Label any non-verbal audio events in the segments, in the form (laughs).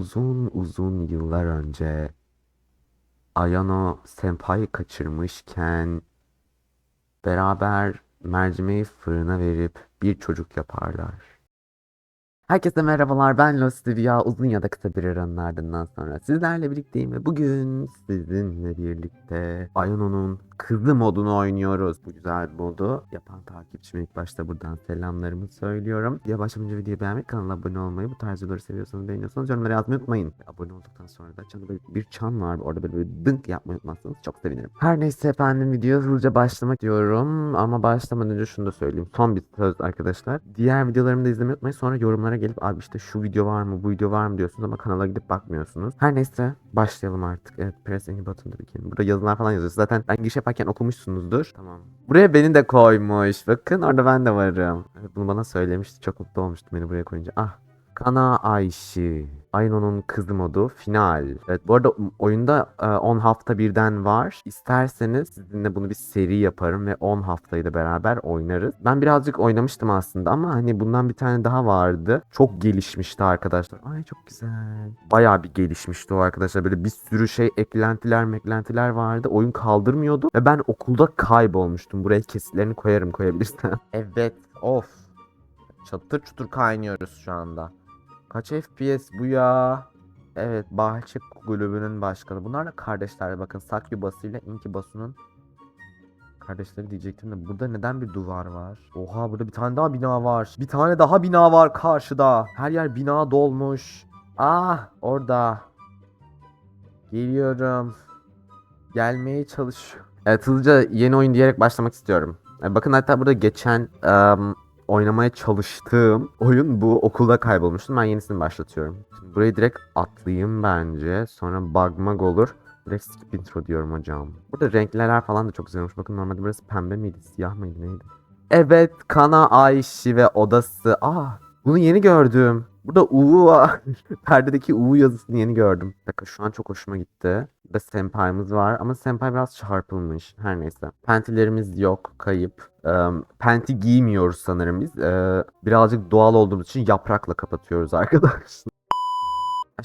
Uzun uzun yıllar önce Ayano Senpai kaçırmışken beraber mercimeği fırına verip bir çocuk yaparlar. Herkese merhabalar ben Lostivia uzun ya da kısa bir aranın ardından sonra sizlerle birlikteyim ve bugün sizinle birlikte Ayano'nun kızı modunu oynuyoruz. Bu güzel modu yapan takipçime ilk başta buradan selamlarımı söylüyorum. Diye başlamadan önce videoyu beğenmeyi, kanala abone olmayı, bu tarz videoları seviyorsanız beğeniyorsanız yorumlara yazmayı unutmayın. Abone olduktan sonra da çanda böyle bir çan var orada böyle, böyle dınk yapmayı unutmazsanız çok sevinirim. Her neyse efendim video hızlıca başlamak diyorum ama başlamadan önce şunu da söyleyeyim. Son bir söz arkadaşlar. Diğer videolarımı da izlemeyi unutmayın sonra yorumlara gelip abi işte şu video var mı bu video var mı diyorsunuz ama kanala gidip bakmıyorsunuz. Her neyse başlayalım artık. Evet press any button to begin. Burada yazılar falan yazıyor. Zaten ben giriş yaparken okumuşsunuzdur. Tamam. Buraya beni de koymuş. Bakın orada ben de varım. Bunu bana söylemişti. Çok mutlu olmuştum beni buraya koyunca. Ah Kana Ayşi. Ayno'nun kızı modu final. Evet bu arada oyunda e, 10 hafta birden var. İsterseniz sizinle bunu bir seri yaparım ve 10 haftayı da beraber oynarız. Ben birazcık oynamıştım aslında ama hani bundan bir tane daha vardı. Çok gelişmişti arkadaşlar. Ay çok güzel. Bayağı bir gelişmişti o arkadaşlar. Böyle bir sürü şey eklentiler meklentiler vardı. Oyun kaldırmıyordu ve ben okulda kaybolmuştum. Buraya kesitlerini koyarım koyabilirsem. Evet of. Çatır çutur kaynıyoruz şu anda. Kaç FPS bu ya? Evet Bahçe Kulübü'nün başkanı. Bunlar da kardeşler. Bakın Sakyubası ile Inkibasu'nun kardeşleri diyecektim de burada neden bir duvar var? Oha burada bir tane daha bina var. Bir tane daha bina var karşıda. Her yer bina dolmuş. Ah orada. Geliyorum. Gelmeye çalışıyorum. Evet hızlıca yeni oyun diyerek başlamak istiyorum. E, bakın hatta burada geçen em, oynamaya çalıştığım oyun bu. Okulda kaybolmuştum. Ben yenisini başlatıyorum. Şimdi burayı direkt atlayayım bence. Sonra bugmag olur. Direkt skip intro diyorum hocam. Burada renkler falan da çok güzelmiş. Bakın normalde burası pembe miydi? Siyah mıydı? Neydi? Evet. Kana Ayşi ve odası. Ah bunu yeni gördüm. Burada U var. (laughs) Perdedeki U yazısını yeni gördüm. Bir dakika şu an çok hoşuma gitti. Burada senpai'miz var ama senpai biraz çarpılmış. Her neyse. Pentilerimiz yok. Kayıp. Ee, penti giymiyoruz sanırım biz. Ee, birazcık doğal olduğumuz için yaprakla kapatıyoruz (laughs) arkadaşlar.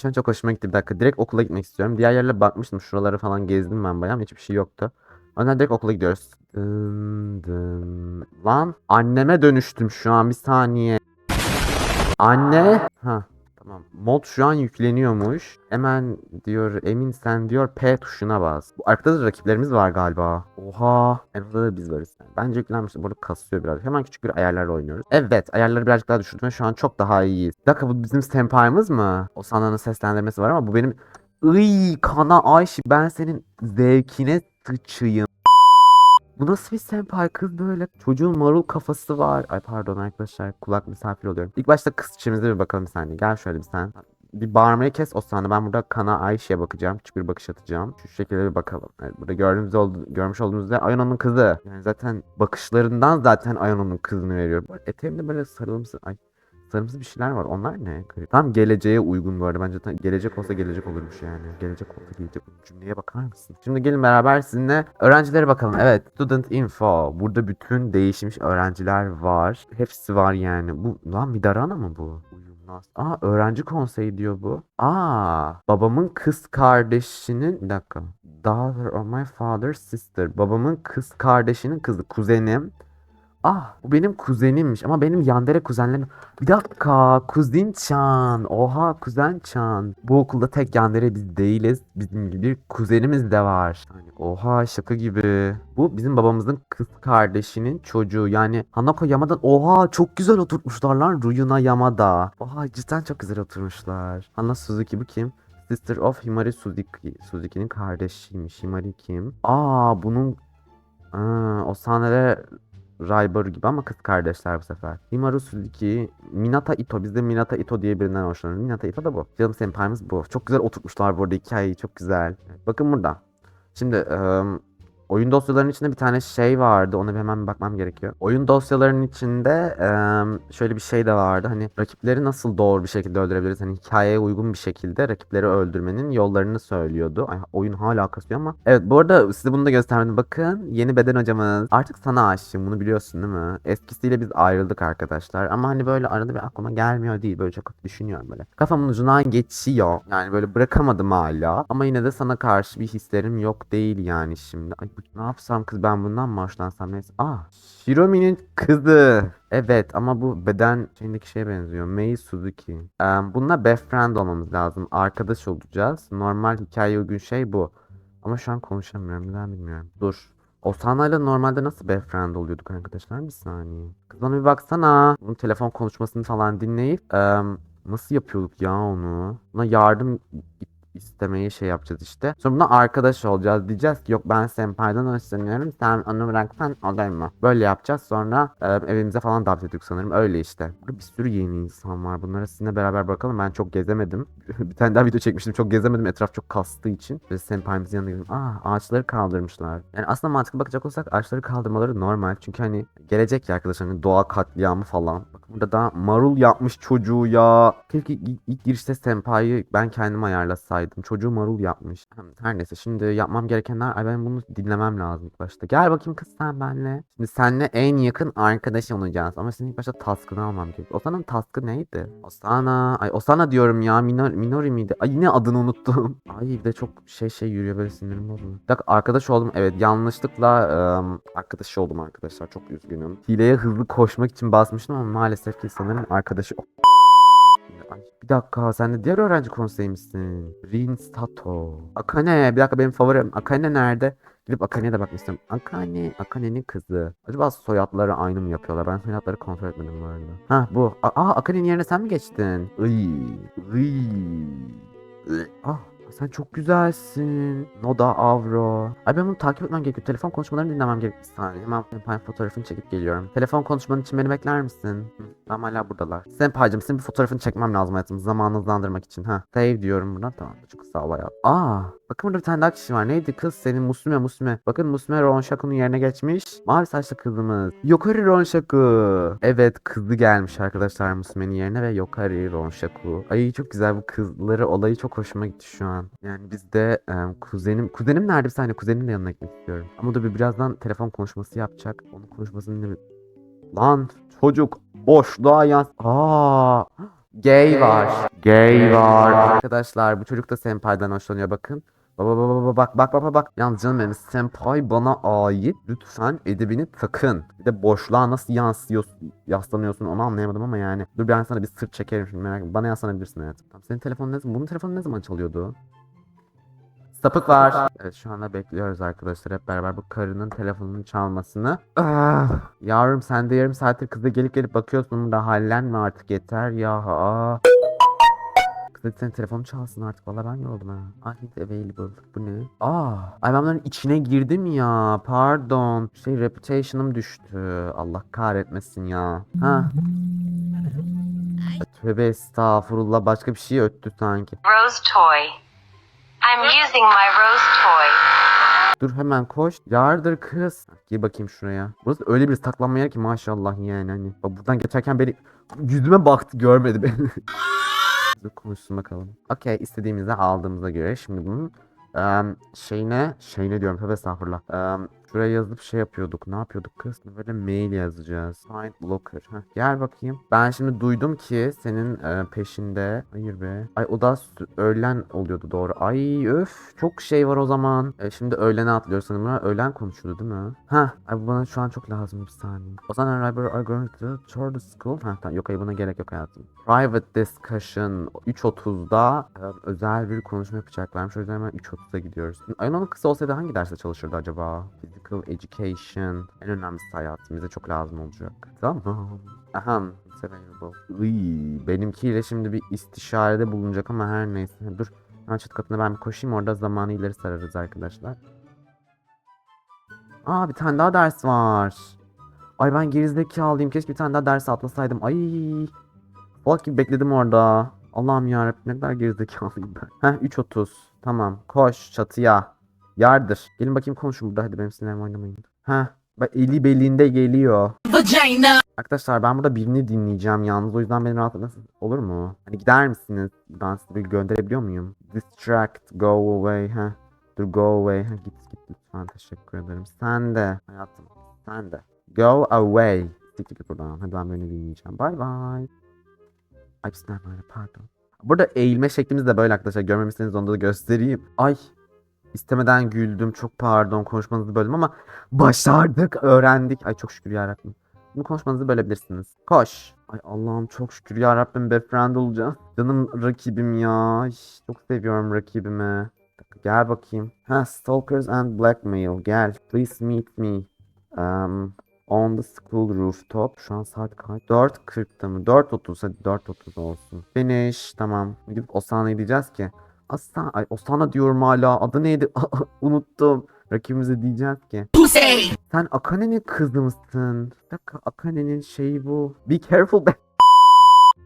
Şu an çok hoşuma gitti. Bir dakika. Direkt okula gitmek istiyorum. Diğer yerlere bakmıştım. Şuraları falan gezdim ben bayağı. Hiçbir şey yoktu. O yüzden direkt okula gidiyoruz. Dın dın. Lan anneme dönüştüm şu an. Bir saniye. Anne. Ha tamam. Mod şu an yükleniyormuş. Hemen diyor emin sen diyor P tuşuna bas. Bu arkada da rakiplerimiz var galiba. Oha. En da biz varız. Bence yüklenmişti. Burada kasıyor biraz. Hemen küçük bir ayarlarla oynuyoruz. Evet ayarları birazcık daha düşürdüm ve şu an çok daha iyiyiz. Bir dakika bu bizim senpai'miz mı? O Sana'nın seslendirmesi var ama bu benim... Iy kana Ayşe ben senin zevkine sıçayım. Bu nasıl bir senpai kız böyle? Çocuğun marul kafası var. Ay pardon arkadaşlar kulak misafir oluyorum. İlk başta kız çimize bir bakalım bir saniye. Gel şöyle bir sen. Bir bağırmayı kes o saniye. Ben burada Kana Ayşe'ye bakacağım. Küçük bir bakış atacağım. Şu şekilde bir bakalım. Evet, burada gördüğümüz oldu, görmüş olduğunuz üzere Ayano'nun kızı. Yani zaten bakışlarından zaten Ayano'nun kızını veriyor. Eteğimde böyle sarılımsı... Ay sarımsı bir şeyler var. Onlar ne? Tam geleceğe uygun bu arada. Bence tam gelecek olsa gelecek olurmuş yani. Gelecek olsa gelecek olur. Cümleye bakar mısın? Şimdi gelin beraber sizinle öğrencilere bakalım. Evet. Student info. Burada bütün değişmiş öğrenciler var. Hepsi var yani. Bu lan Midarana mı bu? Uyumlaz. Aa öğrenci konseyi diyor bu. Aa babamın kız kardeşinin bir dakika. Daughter of my father's sister. Babamın kız kardeşinin kızı. Kuzenim. Ah bu benim kuzenimmiş ama benim yandere kuzenlerim. Bir dakika kuzen Chan. Oha kuzen Chan. Bu okulda tek yandere biz değiliz. Bizim gibi bir kuzenimiz de var. Yani oha şaka gibi. Bu bizim babamızın kız kardeşinin çocuğu. Yani Hanako Yamada. Oha çok güzel oturtmuşlar lan Ruyuna Yamada. Oha cidden çok güzel oturmuşlar. Hana Suzuki bu kim? Sister of Himari Suzuki. Suzuki'nin kardeşiymiş. Himari kim? Aa bunun Aa, o sahnede Raybaru gibi ama kız kardeşler bu sefer. Himaru Suzuki, Minata Ito. Biz de Minata Ito diye birinden hoşlanıyoruz. Minata Ito da bu. Canım senpai'miz bu. Çok güzel oturtmuşlar bu arada hikayeyi. Çok güzel. Bakın burada. Şimdi ım, oyun dosyalarının içinde bir tane şey vardı. Ona bir hemen bir bakmam gerekiyor. Oyun dosyalarının içinde şöyle bir şey de vardı. Hani rakipleri nasıl doğru bir şekilde öldürebiliriz? Hani hikayeye uygun bir şekilde rakipleri öldürmenin yollarını söylüyordu. Ay, oyun hala kasıyor ama. Evet bu arada size bunu da göstermedim. Bakın yeni beden hocamız. Artık sana aşığım bunu biliyorsun değil mi? Eskisiyle biz ayrıldık arkadaşlar. Ama hani böyle arada bir aklıma gelmiyor değil. Böyle çok düşünüyorum böyle. Kafamın ucundan geçiyor. Yani böyle bırakamadım hala. Ama yine de sana karşı bir hislerim yok değil yani şimdi. Ay ne yapsam kız ben bundan mı hoşlansam neyse. Ah Shiromi'nin kızı. Evet ama bu beden şeyindeki şeye benziyor. Mei Suzuki. Ee, bununla best friend olmamız lazım. Arkadaş olacağız. Normal hikaye uygun şey bu. Ama şu an konuşamıyorum. Neden bilmiyorum. Dur. Osana ile normalde nasıl best friend oluyorduk arkadaşlar? Bir saniye. Kız bana bir baksana. Bunun telefon konuşmasını falan dinleyip em, nasıl yapıyorduk ya onu? Buna yardım istemeyi şey yapacağız işte. Sonra buna arkadaş olacağız. Diyeceğiz ki yok ben senpai'den hoşlanıyorum. Sen onu bıraksan olur mu? Böyle yapacağız. Sonra e, evimize falan davet ettik sanırım. Öyle işte. Burada bir sürü yeni insan var. Bunları sizinle beraber bakalım. Ben çok gezemedim. (laughs) bir tane daha video çekmiştim. Çok gezemedim. Etraf çok kastığı için. Ve senpai'mizin yanına gidelim. Aa ağaçları kaldırmışlar. Yani aslında mantıklı bakacak olsak ağaçları kaldırmaları normal. Çünkü hani gelecek ya arkadaşlar. Hani doğa katliamı falan. Bakın burada da marul yapmış çocuğu ya. Keşke ilk, ilk girişte senpai'yi ben kendim ayarlasaydım. Çocuğu marul yapmış. Her neyse şimdi yapmam gerekenler ben bunu dinlemem lazım ilk başta. Gel bakayım kız sen benle. Şimdi seninle en yakın arkadaş olacağız. Ama senin ilk başta taskını almam gerekiyor. Osana'nın taskı neydi? Osana. Ay Osana diyorum ya. Minori, Minori miydi? Ay yine adını unuttum. (laughs) Ay bir de çok şey şey yürüyor böyle sinirim bozuldu. Bir arkadaş oldum. Evet yanlışlıkla ım, arkadaş oldum arkadaşlar. Çok üzgünüm. Hileye hızlı koşmak için basmıştım ama maalesef ki sanırım arkadaşı Ay, bir dakika sen de diğer öğrenci konseyi misin? Rin Sato. Akane. Bir dakika benim favorim. Akane nerede? Gidip Akane'ye de bakmak istiyorum. Akane. Akane'nin kızı. Acaba soyadları aynı mı yapıyorlar? Ben soyadları kontrol etmedim bu arada. Ha bu. Aa Akane'nin yerine sen mi geçtin? Iy. Iy. Ah sen çok güzelsin. Noda Avro. Ay ben bunu takip etmem gerekiyor. Telefon konuşmalarını dinlemem gerekiyor. Bir saniye. Hemen Senpai fotoğrafını çekip geliyorum. Telefon konuşmanın için beni bekler misin? Tamam hala buradalar. Senpai'cim senin bir fotoğrafını çekmem lazım hayatım. Zamanı hızlandırmak için. Ha. Save diyorum buna. Tamam. Çok sağ ol hayat. Aa. Bakın burada bir tane daha kişi var. Neydi kız? Senin Musume Musume. Bakın Musume Ronshaku'nun yerine geçmiş. Mavi saçlı kızımız. Yokari Ronshaku. Evet kızı gelmiş arkadaşlar Musume'nin yerine ve Yokari Ronshaku. Ay çok güzel bu kızları olayı çok hoşuma gitti şu an. Yani bizde em, kuzenim kuzenim nerede bir saniye kuzenin de yanına gitmek istiyorum. Ama da bir birazdan telefon konuşması yapacak. Onun konuşmasını. Lan çocuk boşluğa yaz. Aa gay var. Gay var. Arkadaşlar bu çocuk da senpai'den hoşlanıyor bakın. Baba baba baba bak bak bak bak. Yalnız canım benim senpai bana ait. Lütfen edebini takın. Bir de boşluğa nasıl yansıyorsun, yaslanıyorsun onu anlayamadım ama yani. Dur ben sana bir sırt çekerim şimdi merak etme. Bana yaslanabilirsin hayatım. Tamam, senin telefonun ne zaman? Bunun telefonu ne zaman çalıyordu? Sapık var. Evet şu anda bekliyoruz arkadaşlar hep beraber bu karının telefonunun çalmasını. Ah, yavrum sen de yarım saattir kıza gelip gelip bakıyorsun da hallenme artık yeter ya. Aa. Kız senin telefonu çalsın artık valla ben yoruldum ha. I need available. Bu ne? Aa. Ay ben bunların içine girdim ya. Pardon. Şey reputation'ım düştü. Allah kahretmesin ya. Ha. Tövbe estağfurullah başka bir şey öttü sanki. Rose toy. I'm using my rose toy. Dur hemen koş. Yardır kız. Gir bakayım şuraya. Burası öyle bir saklanma yer ki maşallah yani hani. Bak buradan geçerken beni yüzüme baktı görmedi beni. (laughs) Dur konuşsun bakalım. Okey istediğimizi aldığımıza göre şimdi bunun em, şeyine şeyine diyorum tabi estağfurullah. Em, şuraya yazıp şey yapıyorduk. Ne yapıyorduk kız? Böyle mail yazacağız. Find blocker. Heh, gel bakayım. Ben şimdi duydum ki senin e, peşinde. Hayır be. Ay o da öğlen oluyordu doğru. Ay öf. Çok şey var o zaman. E, şimdi öğlene atlıyoruz sanırım. Öğlen konuşuyordu değil mi? Ha. Ay bu bana şu an çok lazım bir saniye. O zaman Riber are going to tour school. Ha tamam. Yok ay buna gerek yok hayatım. Private discussion 3.30'da e, özel bir konuşma yapacaklarmış. O yüzden hemen 3.30'da gidiyoruz. Ay onun kısa olsaydı hangi derste çalışırdı acaba? Physical education. En önemlisi hayatım. Bize çok lazım olacak. Tamam. Ahem. It's available. Iy, benimkiyle şimdi bir istişarede bulunacak ama her neyse. Dur. Hemen çat katına ben bir koşayım. Orada zamanı ileri sararız arkadaşlar. Aa bir tane daha ders var. Ay ben gerizekalıyım. Keşke bir tane daha ders atlasaydım. Ay. Salak gibi bekledim orada. Allah'ım yarabbim ne kadar gerizekalıyım ben. Heh 3.30. Tamam. Koş çatıya. Yardır. Gelin bakayım konuşun burada hadi benim sinirlerimi oynamayın. Ha. Bak eli belinde geliyor. vagina, Arkadaşlar ben burada birini dinleyeceğim yalnız o yüzden beni rahat nasıl olur mu? Hani gider misiniz? Buradan sizi bir gönderebiliyor muyum? Distract, go away ha. Dur go away ha git git lütfen teşekkür ederim. Sen de hayatım sen de. Go away. Siktir git buradan. Hadi ben birini dinleyeceğim. Bye bye. Ay bismillahirrahmanirrahim pardon. Burada eğilme şeklimiz de böyle arkadaşlar. Görmemişseniz onu da göstereyim. Ay istemeden güldüm. Çok pardon konuşmanızı böldüm ama başardık, öğrendik. Ay çok şükür yarabbim. Bunu konuşmanızı bölebilirsiniz. Koş. Ay Allah'ım çok şükür ya Rabbim befriend olacağım. Canım rakibim ya. Ay, çok seviyorum rakibimi. Gel bakayım. Ha Stalkers and Blackmail. Gel. Please meet me. Um, on the school rooftop. Şu an saat kaç? 4.40'da mı? 4.30 hadi 4.30 olsun. Finish. Tamam. Gidip Osana'ya diyeceğiz ki. Aslan, ay Osana diyorum hala. Adı neydi? (laughs) Unuttum. Rakibimize diyeceğiz ki. pussy, Sen Akane'nin kızı mısın? Bir dakika Akane'nin şeyi bu. Be careful be.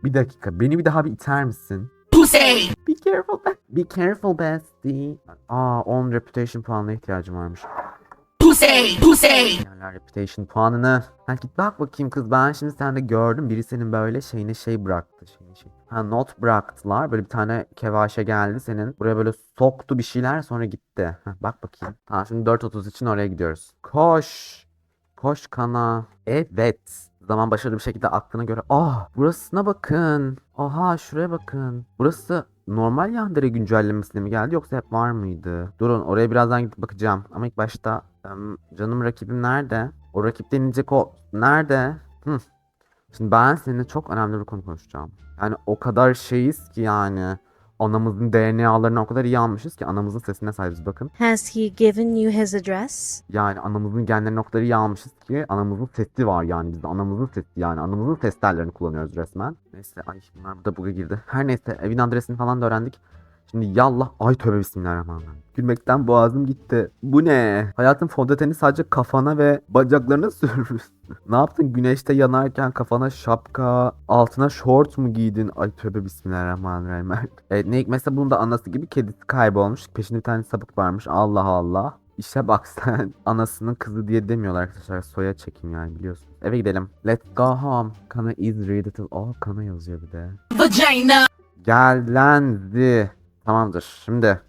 Bir dakika beni bir daha bir iter misin? pussy, Be careful be. Be careful bestie. Aa 10 reputation puanına ihtiyacım varmış. pussy, pussy, Yerler reputation puanını. Ha git bak bakayım kız ben şimdi sende gördüm. Biri senin böyle şeyine şey bıraktı. Şeyine şey. Ha not bıraktılar. Böyle bir tane kevaşe geldi senin. Buraya böyle soktu bir şeyler sonra gitti. Ha, bak bakayım. Tamam şimdi 4.30 için oraya gidiyoruz. Koş. Koş kana. Evet. Zaman başarılı bir şekilde aklına göre. Ah burasına bakın. Aha şuraya bakın. Burası normal Yandere güncellemesine mi geldi yoksa hep var mıydı? Durun oraya birazdan gidip bakacağım. Ama ilk başta canım rakibim nerede? O rakip denilecek o nerede? Hı. Şimdi ben seninle çok önemli bir konu konuşacağım. Yani o kadar şeyiz ki yani. Anamızın DNA'larını o kadar iyi almışız ki anamızın sesine sahibiz bakın. Has he given you his address? Yani anamızın genlerini o kadar iyi almışız ki anamızın sesi var yani bizde anamızın sesi yani anamızın ses tellerini kullanıyoruz resmen. Neyse ay bunlar burada bug'a girdi. Her neyse evin adresini falan da öğrendik. Şimdi yallah ay tövbe bismillahirrahmanirrahim. Gülmekten boğazım gitti. Bu ne? Hayatın fondöteni sadece kafana ve bacaklarına (laughs) sürmüş. ne yaptın güneşte yanarken kafana şapka, altına şort mu giydin? Ay tövbe bismillahirrahmanirrahim. evet, ne mesela bunun da anası gibi kedisi kaybolmuş. Peşinde bir tane sapık varmış. Allah Allah. İşe bak (laughs) sen. Anasının kızı diye demiyorlar arkadaşlar. Soya çekim yani biliyorsun. Eve gidelim. Let's go home. Kana is ready to... Oh kana yazıyor bir de. vagina, Gellendi. Tamamdır. Şimdi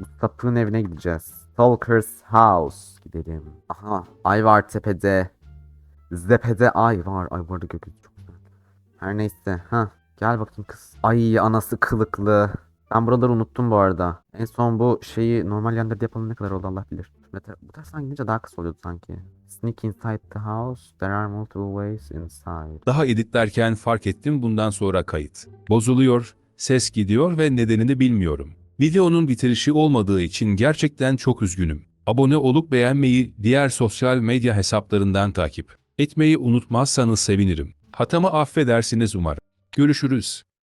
bu sapığın evine gideceğiz. Stalker's House. Gidelim. Aha. Ay var tepede. Zepede ay var. Ay bu arada gökyüzü çok güzel. Her neyse. Ha. Gel bakayım kız. Ay anası kılıklı. Ben buraları unuttum bu arada. En son bu şeyi normal yerlerde yapalım ne kadar oldu Allah bilir. Tar- Bu taraftan gidince daha kısa oluyordu sanki. Sneak inside the house. There are multiple ways inside. Daha editlerken fark ettim bundan sonra kayıt. Bozuluyor, ses gidiyor ve nedenini bilmiyorum. Videonun bitirişi olmadığı için gerçekten çok üzgünüm. Abone olup beğenmeyi, diğer sosyal medya hesaplarından takip etmeyi unutmazsanız sevinirim. Hatamı affedersiniz umarım. Görüşürüz.